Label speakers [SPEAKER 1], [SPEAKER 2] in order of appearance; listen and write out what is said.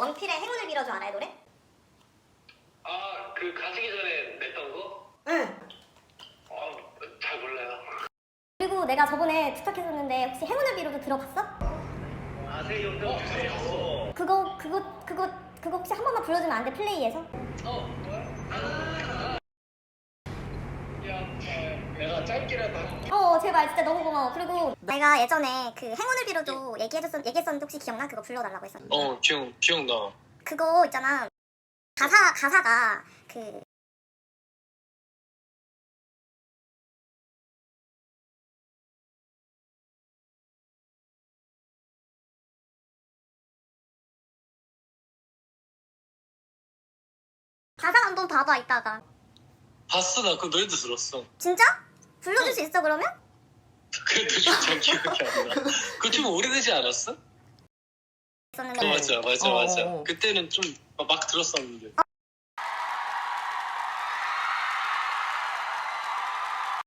[SPEAKER 1] 원필의 행운을 빌어줘 알아요 노래?
[SPEAKER 2] 아, 그 가시기 전에 냈던 거?
[SPEAKER 1] 응.
[SPEAKER 2] 아, 잘 몰라요.
[SPEAKER 1] 그리고 내가 저번에 부탁했었는데 혹시 행운을 빌어줘 들어봤어?
[SPEAKER 2] 아세요, 좀 주세요.
[SPEAKER 1] 그거 그거 그거 그거 혹시 한 번만 불러주면 안 돼 플레이에서?
[SPEAKER 2] 내가 짧게라도.
[SPEAKER 1] 어 제발 진짜 너무 고마워. 그리고 내가 예전에 그 행운을 빌어줘 얘기해줬었 얘기했었는데 혹시 기억나? 그거 불러달라고 했었는데.
[SPEAKER 3] 어 기억 기억나.
[SPEAKER 1] 그거 있잖아. 가사 가사가 그 가사 한번 봐봐 이따가.
[SPEAKER 3] 봤어 나 그 노래도 들었어.
[SPEAKER 1] 진짜? 불러줄 수 있어 그러면?
[SPEAKER 3] 그래도 잘 기억이 안 나. 그좀 오래되지 않았어?
[SPEAKER 1] 있었는데.
[SPEAKER 3] 어, 맞아 맞아
[SPEAKER 4] 어,
[SPEAKER 3] 맞아.
[SPEAKER 4] 어.
[SPEAKER 3] 그때는 좀 막 들었었는데.